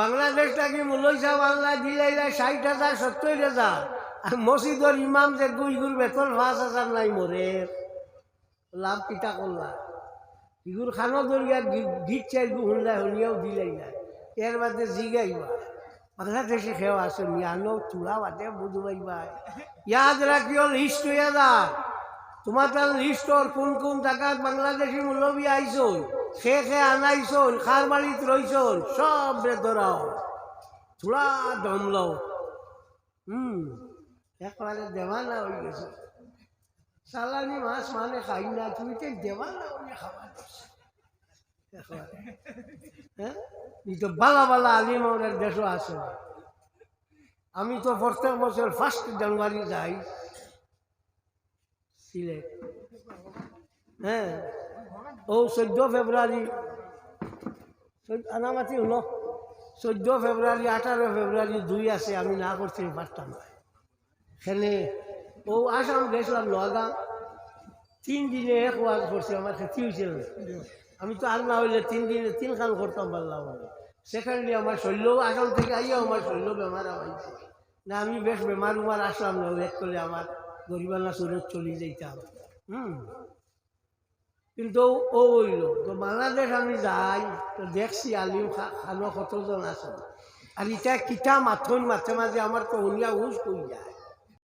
বাংলাদেশ থাকি সাহেব আল্লাহ দিলে ষাট হাজার, সত্তর হাজার। আর মসজিদর ইমাম যে গুই গুর বেতন পাঁচ হাজার নাই মরে। লাভ কিতা করলা? ইগুর খানো দরিয়া গীত চাই গু শুনলাই শুনিয়াও দিলাই না এর বাদে জিগাইবা বাংলাদেশে খেয়া আছে নিয়ানো চূড়া বাদে বুঝবাইবা ইয়াদ রাখিও লিস্ট হইয়া দা তোমার তার লিস্টর কোন কোন জায়গাত বাংলাদেশি মুলবি আইসন সে আনাইছন খার বাড়িত রইছন, সব রে ধরাও। চূড়া দমলাও হুম, একবারে দেওয়ানা হয়ে গেছে। সালানি মাছ মানে খাই না, তুমি তো দেওয়ানা হয়ে হ্যাঁ? তো বালা বালা আলিম আমাদের দেশও আছে। আমি তো প্রত্যেক বছর ফার্স্ট জানুয়ারি যাই। সিলেট। হ্যাঁ? ও চোদ্দ ফেব্রুয়ারি আনামাতি হলো চোদ্দ ফেব্রুয়ারি আঠারো ফেব্রুয়ারি দুই আছে, আমি না করতে পারতাম না সেখানে ও, আসাম গেছিলাম নগাঁ তিন দিনে এক ওয়াজ করছে আমার ক্ষতি হয়েছিল আমি তো আর না হইলে তিন দিনে তিন খান করতাম পারলাম সেখানে আমার শৈল্য, আসাম থেকে আইয়া আমার শৈল্য বেমার হয়েছে না, আমি বেশ বেমার উমার আসলাম না এক করলে আমার গরিবানা সুরত চলে যাইতাম। হুম কিন্তু ও হইল তো বাংলাদেশ আমি যাই, তো দেখছি আলিম খানো কতজন আছে। আর ইটা কিতা মাথন মাঝে মাঝে আমার তো শুনিয়া হুশ কই যায়।